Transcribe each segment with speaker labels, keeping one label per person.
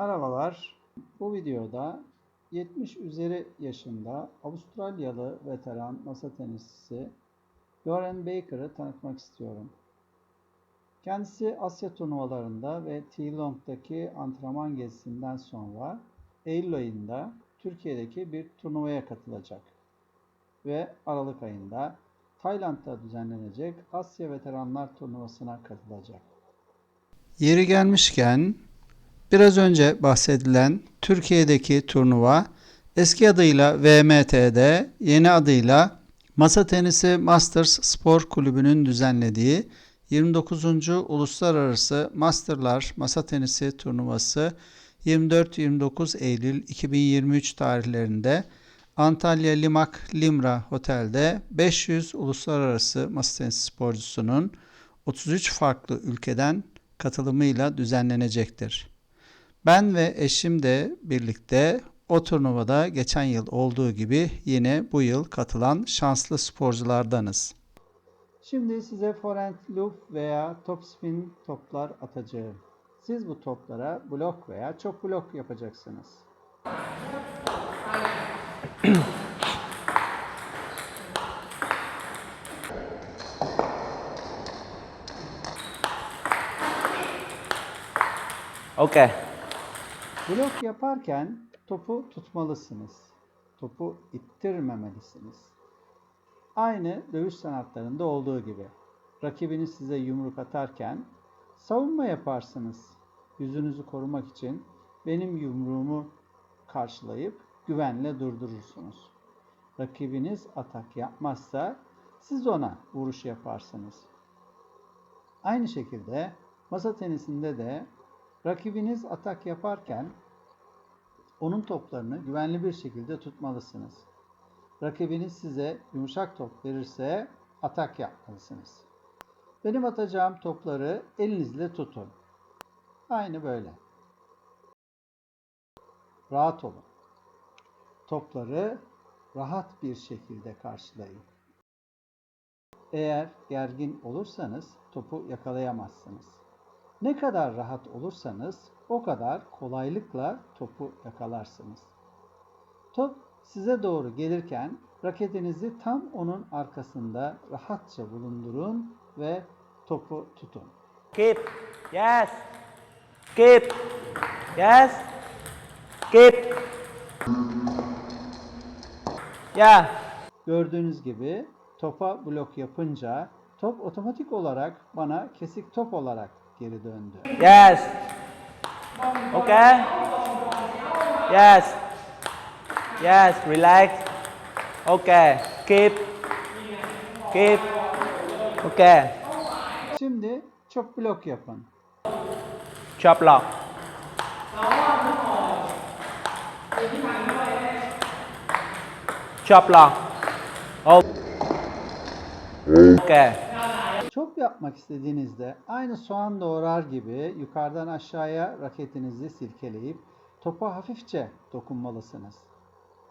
Speaker 1: Merhabalar. Bu videoda 70 üzeri yaşında Avustralyalı veteran masa tenisçisi Lauren Baker'ı tanıtmak istiyorum. Kendisi Asya turnuvalarında ve T-Long'daki antrenman gezisinden sonra Eylül ayında Türkiye'deki bir turnuvaya katılacak ve Aralık ayında Tayland'da düzenlenecek Asya Veteranlar Turnuvası'na katılacak. Yeri gelmişken biraz önce bahsedilen Türkiye'deki turnuva eski adıyla VMT'de yeni adıyla Masa Tenisi Masters Spor Kulübü'nün düzenlediği 29. Uluslararası Masterlar Masa Tenisi Turnuvası 24-29 Eylül 2023 tarihlerinde Antalya Limak Limra Otel'de 500 uluslararası masa tenisi sporcusunun 33 farklı ülkeden katılımıyla düzenlenecektir. Ben ve eşim de birlikte o turnuvada geçen yıl olduğu gibi yine bu yıl katılan şanslı sporculardanız. Şimdi size forehand loop veya topspin toplar atacağım. Siz bu toplara blok veya çok blok yapacaksınız.
Speaker 2: Okay.
Speaker 1: Blok yaparken topu tutmalısınız. Topu ittirmemelisiniz. Aynı dövüş sanatlarında olduğu gibi. Rakibiniz size yumruk atarken savunma yaparsınız. Yüzünüzü korumak için benim yumruğumu karşılayıp güvenle durdurursunuz. Rakibiniz atak yapmazsa siz ona vuruş yaparsınız. Aynı şekilde masa tenisinde de rakibiniz atak yaparken onun toplarını güvenli bir şekilde tutmalısınız. Rakibiniz size yumuşak top verirse atak yapmalısınız. Benim atacağım topları elinizle tutun. Aynı böyle. Rahat olun. Topları rahat bir şekilde karşılayın. Eğer gergin olursanız topu yakalayamazsınız. Ne kadar rahat olursanız o kadar kolaylıkla topu yakalarsınız. Top size doğru gelirken raketinizi tam onun arkasında rahatça bulundurun ve topu tutun.
Speaker 2: Keep. Yes. Keep. Yes. Keep. Yeah.
Speaker 1: Gördüğünüz gibi topa blok yapınca top otomatik olarak bana kesik top olarak geri döndü.
Speaker 2: Yes. Okay. Yes. Yes. Relax. Okay. Keep. Keep. Okay.
Speaker 1: Şimdi çok blok yapın.
Speaker 2: Chop lock. Chop lock. Oh. Okay.
Speaker 1: Yapmak istediğinizde aynı soğan doğrar gibi yukarıdan aşağıya raketinizi silkeleyip topa hafifçe dokunmalısınız.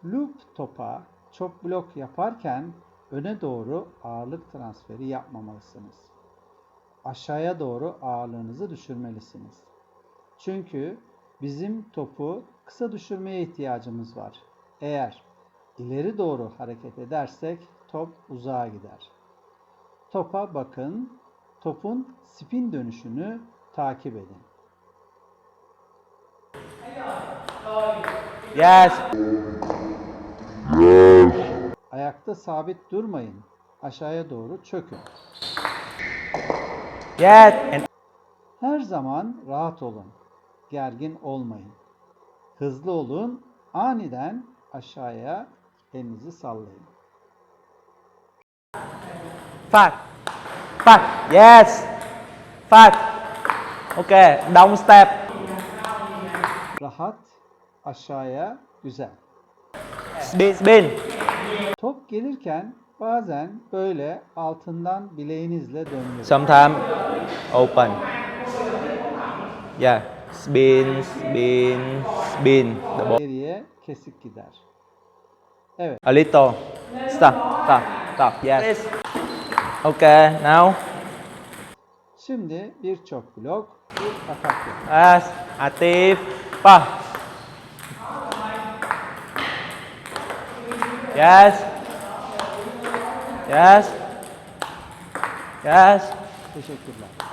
Speaker 1: Loop topa çok blok yaparken öne doğru ağırlık transferi yapmamalısınız. Aşağıya doğru ağırlığınızı düşürmelisiniz. Çünkü bizim topu kısa düşürmeye ihtiyacımız var. Eğer ileri doğru hareket edersek top uzağa gider. Topa bakın, topun spin dönüşünü takip edin.
Speaker 2: Yes.
Speaker 1: Ayakta sabit durmayın. Aşağıya doğru çökün.
Speaker 2: Yes.
Speaker 1: Her zaman rahat olun. Gergin olmayın. Hızlı olun. Aniden aşağıya elinizi sallayın.
Speaker 2: Five. Five. Yes. Five. Okay. Down step.
Speaker 1: Rahat, aşağıya, güzel.
Speaker 2: Spin. Spin.
Speaker 1: Top gelirken bazen böyle altından bileğinizle döndürün.
Speaker 2: Sometime open. Yeah. Spin. Spin. Spin. The ball.
Speaker 1: Geriye kesik gider. Evet.
Speaker 2: A little. Stop. Stop. Stop. Yes. Okay. Now.
Speaker 1: Şimdi birçok blok bir atak yapıyor.
Speaker 2: Yes. Aktif. Pa. Yes. Yes. Yes.
Speaker 1: Teşekkürler.